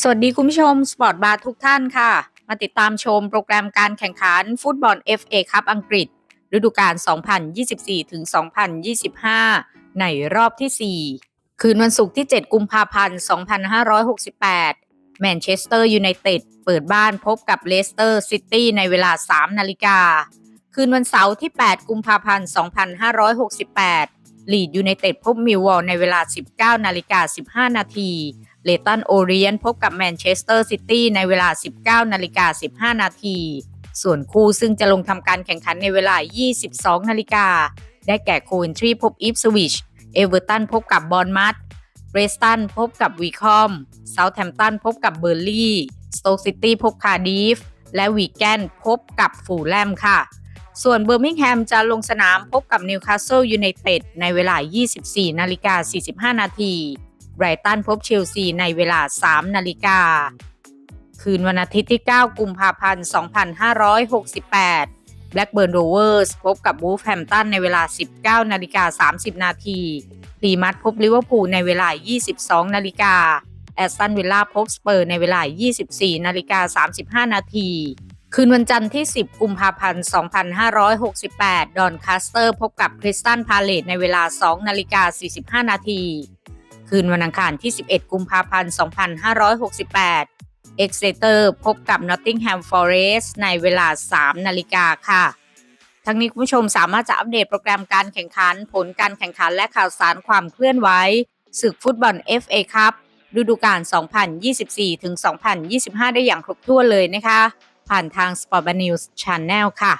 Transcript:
สวัสดีคุณผู้ชมสปอร์ตบาร์ทุกท่านค่ะ มาติดตามชมโปรแกรมการแข่งขันฟุตบอล FA คัพอังกฤษ ฤดูกาล 2024ถึง2025 ในรอบที่ 4 คืนวันศุกร์ที่ 7 กุมภาพันธ์ 2568 แมนเชสเตอร์ยูไนเต็ดเปิดบ้านพบกับเลสเตอร์ซิตี้ในเวลา 3 นาฬิกา คืนวันเสาร์ที่ 8 กุมภาพันธ์ 2568ลีดยูไนเต็ดพบมิลวอลในเวลา 19 นาฬิกา 15 นาที เลตันโอเรียนพบกับแมนเชสเตอร์ซิตี้ในเวลา 19 นาฬิกา 15 นาที ส่วนคู่ซึ่งจะลงทำการแข่งขันในเวลา 22 นาฬิกา ได้แก่โคเวนทรีพบอีฟสวิช เอเวอร์ตันพบกับบอลมัตเรสตันพบกับวีคอม เซาท์แฮมป์ตันพบกับเบอร์ลี่ สโต๊กซิตี้พบคาร์ดิฟ และวีแกนพบกับฟูลแลมค่ะ ส่วนเบอร์มิงแฮมจะลงสนามพบกับนิวคาสเซิลยูไนเต็ดในเวลา 24 นาฬิกา 45 นาที ไบรตันพบเชลซีในเวลา 3 นาฬิกา คืนวันอาทิตย์ที่ 9 กุมภาพันธ์ 2568แบล็กเบิร์นโรเวอร์สพบกับวูฟแฮมตันในเวลา 19 นาฬิกา 30 นาทีลีมัดพบลิเวอร์พูลในเวลา 22 นาฬิกา แอสตันวิลล่าพบสเปอร์ในเวลา 24 นาฬิกา 35 นาทีคืนวันจันทร์ที่ 10 กุมภาพันธ์ 2568 ดอนคาสเตอร์พบกับคริสตันพาเลตในเวลา 2 นาฬิกา 45 นาที คืนวันอังคารที่ 11 กุมภาพันธ์ 2568 เอ็กเซเตอร์พบกับนอตติงแฮมฟอเรสต์ในเวลา 3 นาฬิกาค่ะ ทั้งนี้คุณผู้ชมสามารถจะอัปเดตโปรแกรมการแข่งขัน ผลการแข่งขันและข่าวสารความเคลื่อนไหวศึกฟุตบอล FA คัพฤดูกาล 2024 ถึง 2025 ได้อย่างครบถ้วนเลยนะคะ ผ่านทาง Sport News Channel ค่ะ